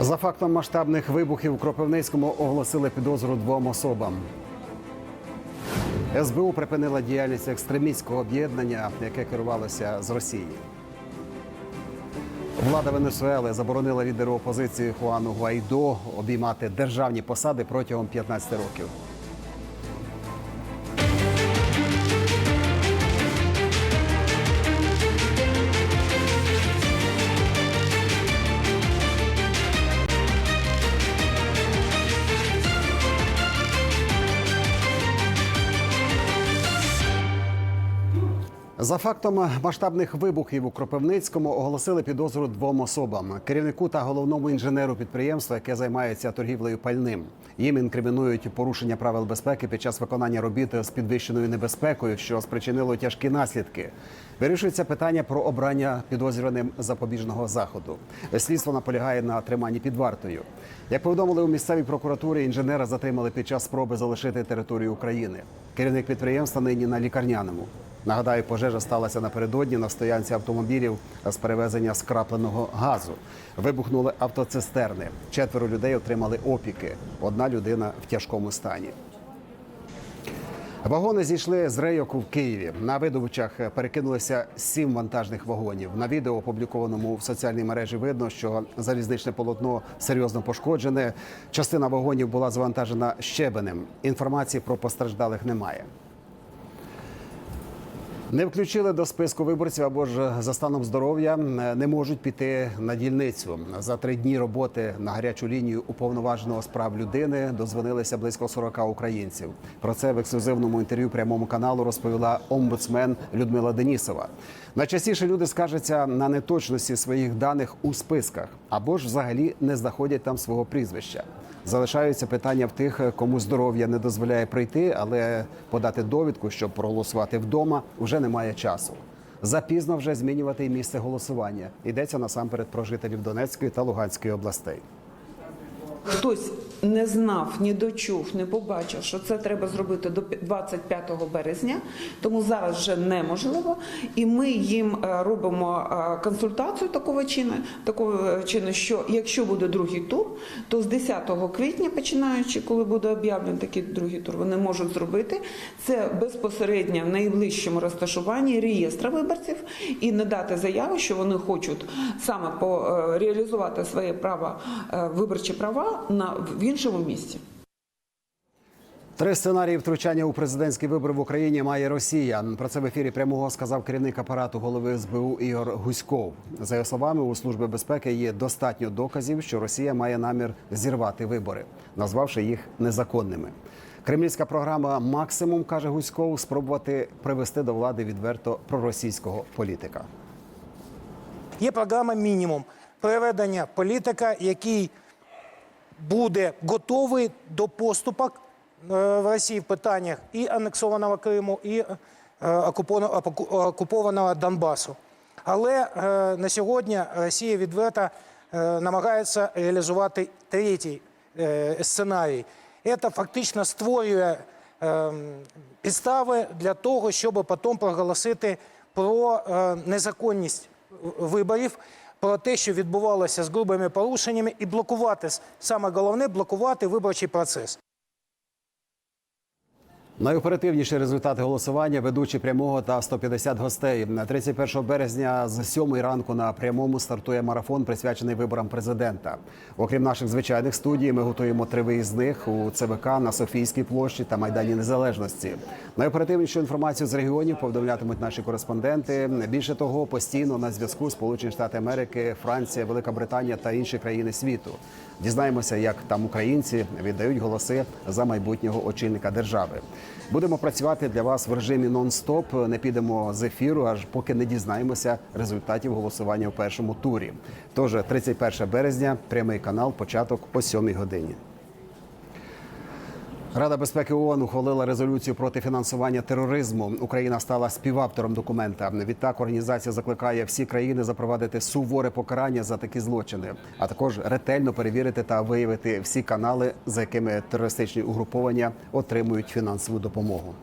За фактом масштабних вибухів у Кропивницькому оголосили підозру двом особам. СБУ припинила діяльність екстремістського об'єднання, яке керувалося з Росії. Влада Венесуели заборонила лідеру опозиції Хуану Гуайдо обіймати державні посади протягом 15 років. За фактом масштабних вибухів у Кропивницькому оголосили підозру двом особам: керівнику та головному інженеру підприємства, яке займається торгівлею пальним. Їм інкримінують порушення правил безпеки під час виконання робіт з підвищеною небезпекою, що спричинило тяжкі наслідки. Вирішується питання про обрання підозрюваним запобіжного заходу. Слідство наполягає на триманні під вартою. Як повідомили у місцевій прокуратурі, інженера затримали під час спроби залишити територію України. Керівник підприємства нині на лікарняному. Нагадаю, пожежа сталася напередодні на стоянці автомобілів з перевезення скрапленого газу. Вибухнули автоцистерни. Четверо людей отримали опіки. Одна людина в тяжкому стані. Вагони зійшли з рейоку в Києві. На видобичах перекинулися сім вантажних вагонів. На відео, опублікованому в соціальній мережі, видно, що залізничне полотно серйозно пошкоджене. Частина вагонів була завантажена щебенем. Інформації про постраждалих немає. Не включили до списку виборців або ж за станом здоров'я не можуть піти на дільницю. За три дні роботи на гарячу лінію уповноваженого з прав людини дозвонилися близько 40 українців. Про це в ексклюзивному інтерв'ю прямому каналу розповіла омбудсмен Людмила Денісова. Найчастіше люди скаржаться на неточності своїх даних у списках або ж взагалі не знаходять там свого прізвища. Залишаються питання в тих, кому здоров'я не дозволяє прийти, але подати довідку, щоб проголосувати вдома, вже немає часу. Запізно вже змінювати і місце голосування. Йдеться насамперед про жителів Донецької та Луганської областей. Хтось не знав, не дочув, не побачив, що це треба зробити до 25 березня, тому зараз вже неможливо. І ми їм е, робимо е, консультацію такого чину, такого чину, що якщо буде другий тур, то з 10 квітня, починаючи, коли буде об'явлений такий другий тур, вони можуть зробити це безпосередньо в найближчому розташуванні реєстра виборців і надати заяву, що вони хочуть саме по е, реалізувати своє право, е, виборчі права на в іншому місці. Три сценарії втручання у президентські вибори в Україні має Росія. Про це в ефірі прямого сказав керівник апарату голови СБУ Ігор Гуськов. За його словами, у служби безпеки є достатньо доказів, що Росія має намір зірвати вибори, назвавши їх незаконними. Кремлівська програма Максимум каже Гуськов спробувати привести до влади відверто проросійського політика. Є програма мінімум приведення політика, який буде готовий до поступок е, в Росії в питаннях і анексованого Криму, і е, окупованого- Донбасу. Але е, на сьогодні Росія відверто намагається реалізувати третій сценарій. Це фактично створює підстави для того, щоб потім проголосити про незаконність виборів, про те, що відбувалося з грубими порушеннями, і блокувати саме головне блокувати виборчий процес. Найоперативніші результати голосування ведучі прямого та 150 гостей. На 31 березня з 7 ранку на прямому стартує марафон, присвячений виборам президента. Окрім наших звичайних студій, ми готуємо три виїзних у ЦВК на Софійській площі та Майдані Незалежності. Найоперативнішу інформацію з регіонів повідомлятимуть наші кореспонденти. Більше того, постійно на зв'язку Сполучені Штати Америки, Франція, Велика Британія та інші країни світу. Дізнаємося, як там українці віддають голоси за майбутнього очільника держави. Будемо працювати для вас в режимі нон-стоп. Не підемо з ефіру, аж поки не дізнаємося результатів голосування у першому турі. Тож 31 березня, прямий канал, початок о 7 годині. Рада безпеки ООН ухвалила резолюцію проти фінансування тероризму. Україна стала співавтором документа. Відтак організація закликає всі країни запровадити суворе покарання за такі злочини, а також ретельно перевірити та виявити всі канали, за якими терористичні угруповання отримують фінансову допомогу.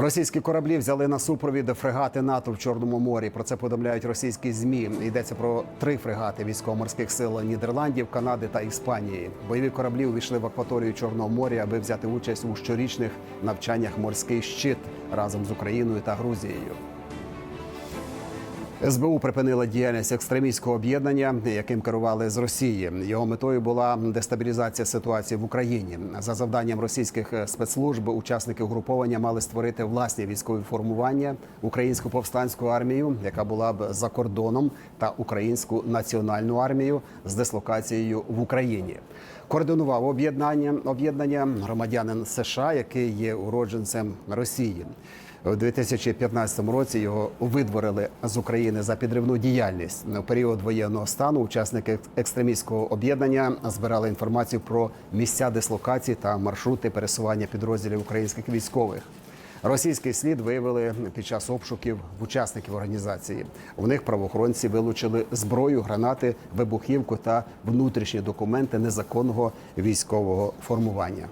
Російські кораблі взяли на супровід фрегати НАТО в Чорному морі. Про це повідомляють російські змі. Йдеться про три фрегати військово-морських сил Нідерландів, Канади та Іспанії. Бойові кораблі увійшли в акваторію Чорного моря, аби взяти участь у щорічних навчаннях морський щит разом з Україною та Грузією. СБУ припинила діяльність екстремістського об'єднання, яким керували з Росії. Його метою була дестабілізація ситуації в Україні. За завданням російських спецслужб учасники угруповання мали створити власні військові формування, українську повстанську армію, яка була б за кордоном, та українську національну армію з дислокацією в Україні. Координував об'єднання об'єднання громадянин США, який є уродженцем Росії. У 2015 році його видворили з України за підривну діяльність. У період воєнного стану учасники екстремістського об'єднання збирали інформацію про місця дислокації та маршрути пересування підрозділів українських військових. Російський слід виявили під час обшуків в учасників організації. У них правоохоронці вилучили зброю, гранати, вибухівку та внутрішні документи незаконного військового формування.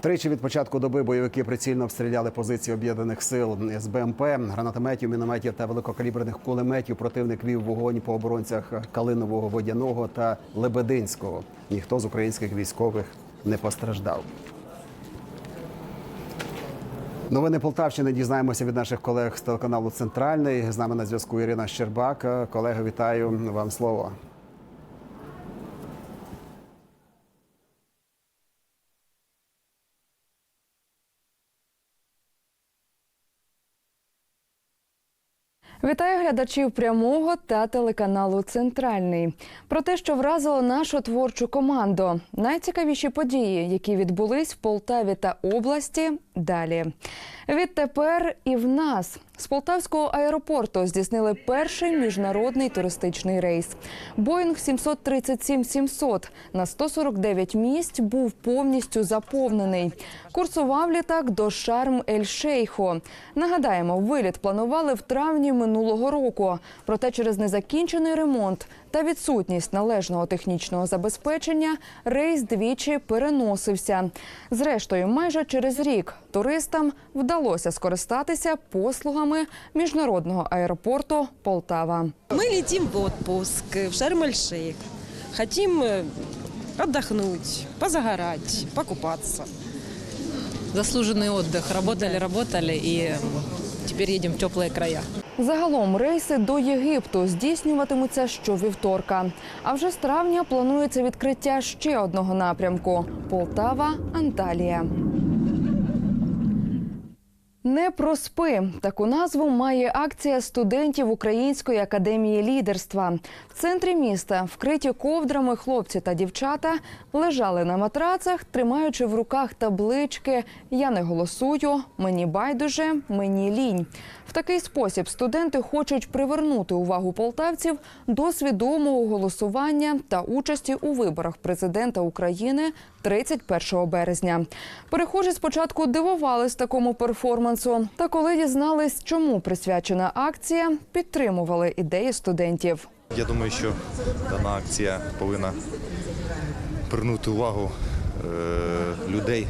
Тричі від початку доби бойовики прицільно обстріляли позиції об'єднаних сил з БМП, гранатометів, мінометів та великокаліберних кулеметів. Противник вів вогонь по оборонцях Калинового, Водяного та Лебединського. Ніхто з українських військових не постраждав. Новини Полтавщини дізнаємося від наших колег з телеканалу Центральний. З нами на зв'язку Ірина Щербак. Колеги, вітаю вам слово. Вітаю глядачів прямого та телеканалу Центральний. Про те, що вразило нашу творчу команду. Найцікавіші події, які відбулись в Полтаві та області. Далі відтепер і в нас з полтавського аеропорту здійснили перший міжнародний туристичний рейс. Боїнг 737-700 на 149 місць був повністю заповнений. Курсував літак до Шарм-ель-Шейхо. Нагадаємо, виліт планували в травні минулого року. Проте через незакінчений ремонт та відсутність належного технічного забезпечення рейс двічі переносився. Зрештою, майже через рік туристам вдалося скористатися послугами міжнародного аеропорту Полтава. Мы летим в отпуск в Шарм-эль-Шейх. Хотим э, отдохнуть, позагорать, покупаться. заслуженный отдых. Работали, работали и теперь едем в теплые края. Загалом рейси до Єгипту здійснюватимуться щовівторка. А вже з травня планується відкриття ще одного напрямку Полтава Анталія. Не проспи таку назву має акція студентів Української академії лідерства. В центрі міста, вкриті ковдрами, хлопці та дівчата лежали на матрацах, тримаючи в руках таблички Я не голосую, мені байдуже, мені лінь. В такий спосіб студенти хочуть привернути увагу полтавців до свідомого голосування та участі у виборах президента України 31 березня. Перехожі спочатку дивувались такому перформансу, та коли дізнались, чому присвячена акція, підтримували ідеї студентів. Я думаю, що дана акція повинна привернути увагу е, людей,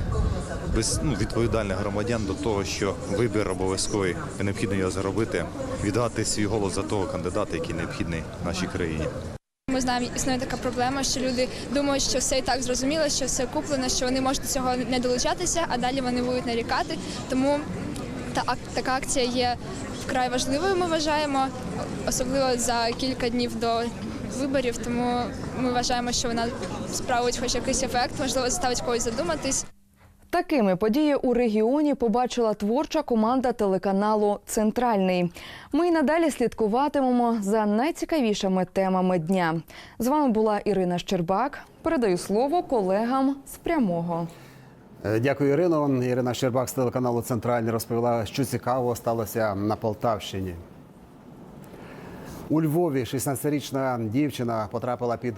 без ну, відповідальних громадян до того, що вибір обов'язковий і необхідно його зробити, віддати свій голос за того кандидата, який необхідний нашій країні. Ми знаємо, існує така проблема, що люди думають, що все і так зрозуміло, що все куплено, що вони можуть до цього не долучатися, а далі вони будуть нарікати. Тому та така акція є вкрай важливою. Ми вважаємо, особливо за кілька днів до виборів. Тому ми вважаємо, що вона справить хоч якийсь ефект, можливо, заставить когось задуматись. Такими події у регіоні побачила творча команда телеканалу Центральний. Ми й надалі слідкуватимемо за найцікавішими темами дня. З вами була Ірина Щербак. Передаю слово колегам з прямого. Е, Дякую, Ірино. Ірина Щербак з телеканалу Центральний розповіла, що цікавого сталося на Полтавщині. У Львові 16-річна дівчина потрапила під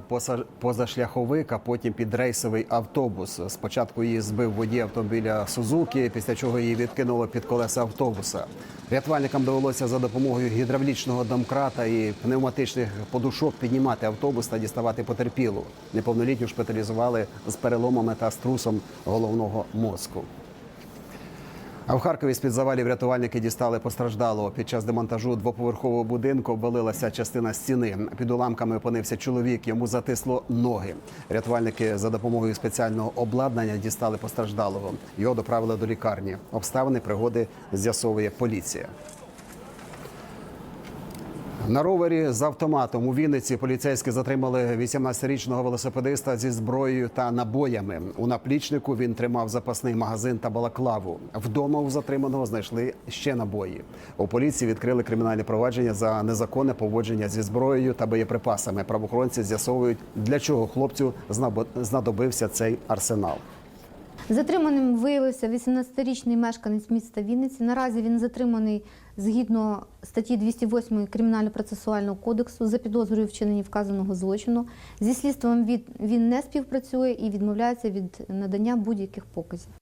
позашляховик, а потім під рейсовий автобус. Спочатку її збив водій автомобіля Сузуки, після чого її відкинуло під колеса автобуса. Рятувальникам довелося за допомогою гідравлічного домкрата і пневматичних подушок піднімати автобус та діставати потерпілу. Неповнолітню шпиталізували з переломами та струсом головного мозку. А в Харкові з-під завалів рятувальники дістали постраждалого. Під час демонтажу двоповерхового будинку обвалилася частина стіни. Під уламками опинився чоловік. Йому затисло ноги. Рятувальники за допомогою спеціального обладнання дістали постраждалого. Його доправили до лікарні. Обставини пригоди з'ясовує поліція. На ровері з автоматом у Вінниці поліцейські затримали 18-річного велосипедиста зі зброєю та набоями. У наплічнику він тримав запасний магазин та балаклаву. Вдома у затриманого знайшли ще набої. У поліції відкрили кримінальне провадження за незаконне поводження зі зброєю та боєприпасами. Правоохоронці з'ясовують, для чого хлопцю знадобився цей арсенал. Затриманим виявився 18-річний мешканець міста Вінниці. Наразі він затриманий згідно статті 208 Кримінально-процесуального кодексу за підозрою вчинення вказаного злочину. Зі слідством від, він не співпрацює і відмовляється від надання будь-яких показів.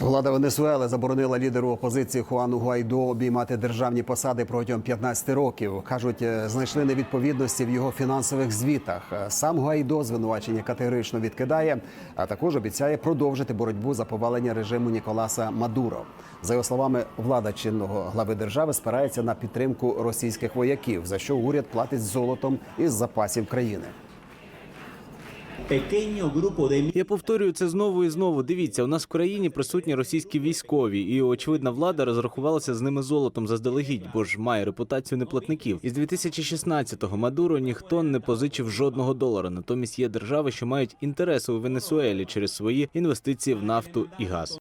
Влада Венесуели заборонила лідеру опозиції Хуану Гуайдо обіймати державні посади протягом 15 років. кажуть, е, знайшли невідповідності в його фінансових звітах. Е, Сам Гуайдо звинувачення категорично відкидає, а також обіцяє продовжити боротьбу за повалення режиму Ніколаса Мадуро. За його словами, влада чинного глави держави спирається на підтримку російських вояків, за що уряд платить золотом із запасів країни. Я повторюю це знову і знову. Дивіться, у нас в країні присутні російські військові, і очевидна влада розрахувалася з ними золотом заздалегідь, бо ж має репутацію неплатників. Із 2016-го Мадуро ніхто не позичив жодного долара. Натомість є держави, що мають інтереси у Венесуелі через свої інвестиції в нафту і газ.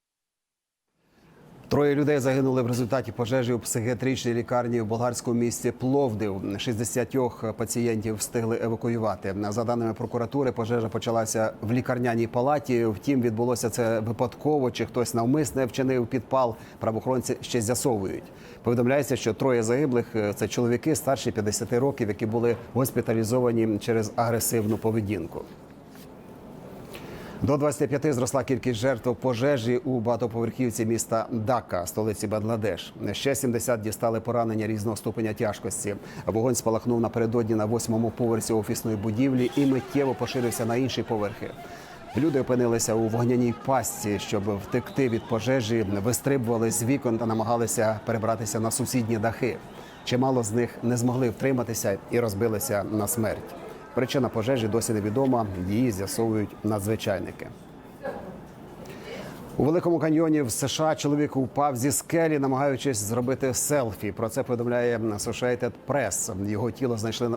Троє людей загинули в результаті пожежі у психіатричній лікарні в болгарському місті Пловдив. 60 пацієнтів встигли евакуювати. За даними прокуратури, пожежа почалася в лікарняній палаті. Втім, відбулося це випадково, чи хтось навмисне вчинив підпал. Правоохоронці ще з'ясовують. Повідомляється, що троє загиблих це чоловіки старші 50 років, які були госпіталізовані через агресивну поведінку. До 25 зросла кількість жертв пожежі у багатоповерхівці міста Дака, столиці Бангладеш. Ще 70 дістали поранення різного ступеня тяжкості. Вогонь спалахнув напередодні на восьмому поверсі офісної будівлі і миттєво поширився на інші поверхи. Люди опинилися у вогняній пастці, щоб втекти від пожежі, вистрибували з вікон та намагалися перебратися на сусідні дахи. Чимало з них не змогли втриматися і розбилися на смерть. Причина пожежі досі невідома. Її з'ясовують надзвичайники. У великому каньйоні в США чоловік упав зі скелі, намагаючись зробити селфі. Про це повідомляє Associated Press. Його тіло знайшли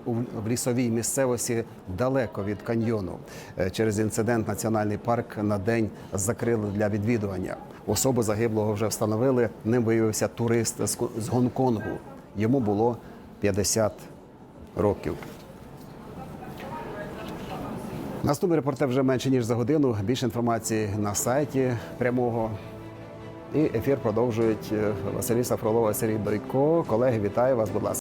в лісовій місцевості далеко від каньйону. Е, Через інцидент національний парк на день закрили для відвідування. Особу загиблого вже встановили. Ним виявився турист з Гонконгу. Йому було 50 років. Наступний репортер вже менше ніж за годину. Більше інформації на сайті прямого. І ефір продовжують е, Василіса Фролова, Сергій Дойко. Колеги, вітаю вас, будь ласка.